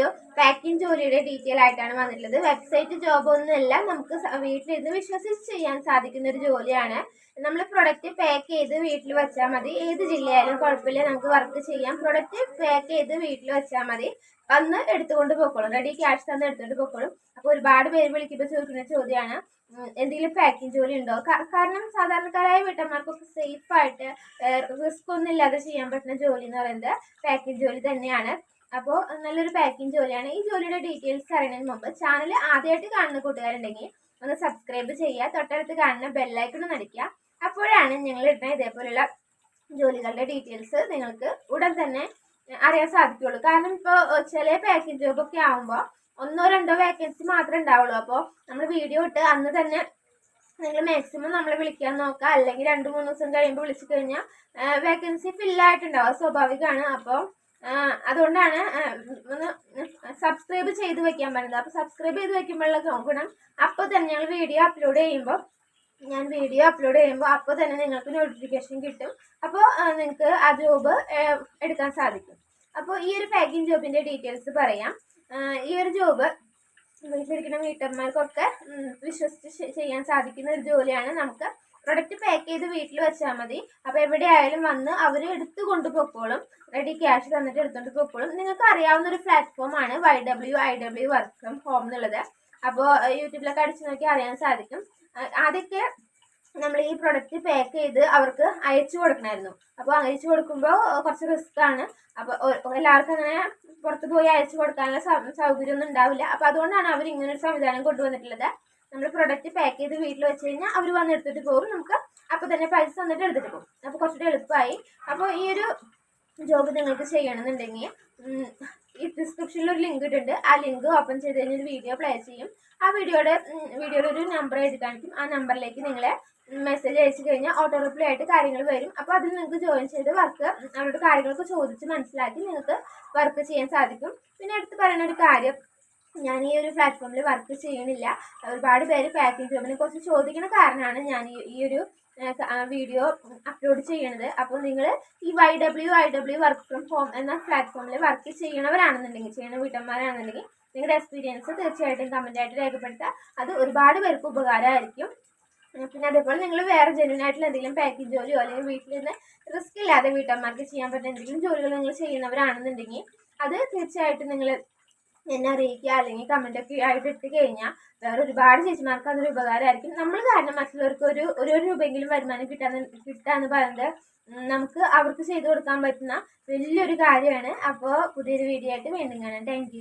ഒരു പാക്കിംഗ് ജോലിയുടെ ഡീറ്റെയിൽ ആയിട്ടാണ് വന്നിട്ടുള്ളത്. വെബ്സൈറ്റ് ജോബ് ഒന്നുമല്ല നമുക്ക് വീട്ടിലിരുന്ന് വിശ്വസിച്ച് ചെയ്യാൻ സാധിക്കുന്ന ഒരു ജോലിയാണ്. നമ്മൾ പ്രൊഡക്റ്റ് പാക്ക് ചെയ്ത് വീട്ടിൽ വെച്ചാൽ മതി. ഏത് ജില്ലയായാലും കുഴപ്പമില്ല. നമുക്ക് വർക്ക് ചെയ്യാം. പ്രൊഡക്റ്റ് പാക്ക് ചെയ്ത് വീട്ടിൽ വെച്ചാൽ മതി. അന്ന് എടുത്തുകൊണ്ട് പോക്കോളും. റെഡി ക്യാഷ് തന്നെ എടുത്തുകൊണ്ട് പോക്കോളും. അപ്പോൾ ഒരുപാട് പേര് വിളിക്കുമ്പോൾ ചോദിക്കുന്ന ചോദ്യമാണ് എന്തെങ്കിലും പാക്കിംഗ് ജോലി ഉണ്ടോ? കാരണം സാധാരണക്കാരായ വീട്ടമ്മമാർക്കൊക്കെ സേഫ് ആയിട്ട് റിസ്ക് ഒന്നും ഇല്ലാതെ ചെയ്യാൻ പറ്റുന്ന ജോലി എന്ന് പറയുന്നത് പാക്കിംഗ് ജോലി തന്നെയാണ്. അപ്പോൾ നല്ലൊരു പാക്കിംഗ് ജോലിയാണ് ഈ ജോലിയുടെ ഡീറ്റെയിൽസ് അറിയുന്നതിന് മുമ്പ് ചാനൽ ആദ്യമായിട്ട് കാണുന്ന കൂട്ടുകാരുണ്ടെങ്കിൽ ഒന്ന് സബ്സ്ക്രൈബ് ചെയ്യുക തൊട്ടടുത്ത് കാണുന്ന ബെല്ലൈക്കൺ നടിക്കുക അപ്പോഴാണ് ഞങ്ങൾ ഇടുന്ന ഇതേപോലുള്ള ജോലികളുടെ ഡീറ്റെയിൽസ് നിങ്ങൾക്ക് ഉടൻ തന്നെ അറിയാൻ സാധിക്കുള്ളൂ കാരണം ഇപ്പോൾ ചില പാക്കിംഗ് ജോബൊക്കെ ആകുമ്പോൾ ഒന്നോ രണ്ടോ വേക്കൻസി മാത്രമേ ഉണ്ടാവുള്ളൂ. അപ്പോൾ നമ്മൾ വീഡിയോ ഇട്ട് അന്ന് തന്നെ നിങ്ങൾ മാക്സിമം നമ്മളെ വിളിക്കാൻ നോക്കുക. അല്ലെങ്കിൽ രണ്ട് മൂന്ന് ദിവസം കഴിയുമ്പോൾ വിളിച്ചു കഴിഞ്ഞാൽ വേക്കൻസി ഫില്ലായിട്ടുണ്ടാവും സ്വാഭാവികമാണ്. അപ്പോൾ അതുകൊണ്ടാണ് ഒന്ന് സബ്സ്ക്രൈബ് ചെയ്ത് വെക്കാൻ പറയുന്നത് അപ്പോൾ സബ്സ്ക്രൈബ് ചെയ്ത് വെക്കുമ്പോഴുള്ള ഗുണം അപ്പോൾ തന്നെ ഞങ്ങൾ വീഡിയോ അപ്ലോഡ് ചെയ്യുമ്പോൾ ഞാൻ വീഡിയോ അപ്ലോഡ് ചെയ്യുമ്പോൾ അപ്പോൾ തന്നെ നിങ്ങൾക്ക് നോട്ടിഫിക്കേഷൻ കിട്ടും. അപ്പോൾ നിങ്ങൾക്ക് ആ ജോബ് എടുക്കാൻ സാധിക്കും. അപ്പോൾ ഈ ഒരു പാക്കിംഗ് ജോബിന്റെ ഡീറ്റെയിൽസ് പറയാം. ഈ ഒരു ജോബ് വീട്ടിലിരിക്കുന്ന വീട്ടമ്മമാർക്കൊക്കെ വിശ്വസിച്ച് ചെയ്യാൻ സാധിക്കുന്ന ഒരു ജോലിയാണ് നമുക്ക് പ്രൊഡക്റ്റ് പാക്ക് ചെയ്ത് വീട്ടിൽ വെച്ചാൽ മതി. അപ്പോൾ എവിടെയായാലും വന്ന് അവർ എടുത്തു കൊണ്ടുപോയിക്കോളും റെഡി ക്യാഷ് തന്നിട്ട് എടുത്തുകൊണ്ട് പോയിക്കോളും നിങ്ങൾക്ക് അറിയാവുന്ന ഒരു പ്ലാറ്റ്ഫോമാണ് Y W I W work from home എന്നുള്ളത് അപ്പോൾ യൂട്യൂബിലൊക്കെ അടിച്ചു നോക്കി അറിയാൻ സാധിക്കും. ആദ്യമൊക്കെ നമ്മൾ ഈ പ്രൊഡക്റ്റ് പാക്ക് ചെയ്ത് അവർക്ക് അയച്ചു കൊടുക്കണമായിരുന്നു അപ്പോൾ അയച്ചു കൊടുക്കുമ്പോൾ കുറച്ച് റിസ്ക് ആണ്. അപ്പോൾ എല്ലാവർക്കും അങ്ങനെ പുറത്ത് പോയി അയച്ചു കൊടുക്കാനുള്ള സൗകര്യമൊന്നും ഉണ്ടാവില്ല. അപ്പോൾ അതുകൊണ്ടാണ് അവർ ഇങ്ങനെ ഒരു സംവിധാനം കൊണ്ടുവന്നിട്ടുള്ളത്. നമ്മൾ പ്രൊഡക്റ്റ് പാക്ക് ചെയ്ത് വീട്ടിൽ വെച്ച് കഴിഞ്ഞാൽ അവർ വന്ന് എടുത്തിട്ട് പോകും. നമുക്ക് അപ്പോൾ തന്നെ പൈസ തന്നിട്ട് എടുത്തിട്ട് പോകും. അപ്പോൾ കുറച്ചുകൂടി എളുപ്പമായി. അപ്പോൾ ഈ ഒരു ജോബ് നിങ്ങൾക്ക് ചെയ്യണമെന്നുണ്ടെങ്കിൽ ഈ ഡിസ്ക്രിപ്ഷനിൽ ഒരു ലിങ്ക് ഇട്ടിട്ടുണ്ട്. ആ ലിങ്ക് ഓപ്പൺ ചെയ്ത് കഴിഞ്ഞാൽ ഒരു വീഡിയോ പ്ലേ ചെയ്യും. ആ വീഡിയോയുടെ വീഡിയോയുടെ ഒരു നമ്പർ എഴുതി കാണിക്കും ആ നമ്പറിലേക്ക് നിങ്ങളെ മെസ്സേജ് അയച്ചു കഴിഞ്ഞാൽ ഓട്ടോ റിപ്ലൈ ആയിട്ട് കാര്യങ്ങൾ വരും. അപ്പോൾ അതിൽ നിങ്ങൾക്ക് ജോയിൻ ചെയ്ത് വർക്ക് അവരുടെ കാര്യങ്ങളൊക്കെ ചോദിച്ച് മനസ്സിലാക്കി നിങ്ങൾക്ക് വർക്ക് ചെയ്യാൻ സാധിക്കും. പിന്നെ എടുത്ത് പറയുന്ന ഒരു കാര്യം ഞാൻ ഈ ഒരു പ്ലാറ്റ്ഫോമിൽ വർക്ക് ചെയ്യണില്ല. ഒരുപാട് പേര് പാക്കിംഗ് ജോബിനെ കുറിച്ച് ചോദിക്കുന്ന കാരണമാണ് ഞാൻ ഈ ഒരു വീഡിയോ അപ്ലോഡ് ചെയ്യണത്. അപ്പോൾ നിങ്ങൾ ഈ Y W I W work from home എന്ന പ്ലാറ്റ്ഫോമിൽ വർക്ക് ചെയ്യണവരാണെന്നുണ്ടെങ്കിൽ ചെയ്യണ വീട്ടന്മാരാണെന്നുണ്ടെങ്കിൽ നിങ്ങളുടെ എക്സ്പീരിയൻസ് തീർച്ചയായിട്ടും ആയിട്ട് രേഖപ്പെടുത്തുക. അത് ഒരുപാട് പേർക്ക് ഉപകാരമായിരിക്കും. പിന്നെ അതേപോലെ നിങ്ങൾ വേറെ ജെന്യൂൻ ആയിട്ടുള്ള എന്തെങ്കിലും പാക്കിംഗ് ജോലിയോ അല്ലെങ്കിൽ വീട്ടിൽ നിന്ന് റിസ്ക് ഇല്ലാതെ വീട്ടമ്മമാർക്ക് ചെയ്യാൻ പറ്റുന്ന എന്തെങ്കിലും ജോലികൾ നിങ്ങൾ ചെയ്യുന്നവരാണെന്നുണ്ടെങ്കിൽ അത് തീർച്ചയായിട്ടും നിങ്ങൾ എന്നെ അറിയിക്കുക അല്ലെങ്കിൽ കമന്റ് ഒക്കെ ആയിട്ട് ഇട്ട് കഴിഞ്ഞാൽ വേറെ ഒരുപാട് ചേച്ചിമാർക്ക് അതൊരു ഉപകാരമായിരിക്കും. നമ്മൾ കാരണം മറ്റുള്ളവർക്ക് ഒരു ഒരു രൂപയെങ്കിലും വരുമാനം കിട്ടാന്ന് കിട്ടാന്ന് പറയുന്നത് നമുക്ക് അവർക്ക് ചെയ്തു കൊടുക്കാൻ പറ്റുന്ന വലിയൊരു കാര്യമാണ്. അപ്പോൾ പുതിയൊരു വീഡിയോ ആയിട്ട് വീണ്ടും കാണാം. താങ്ക്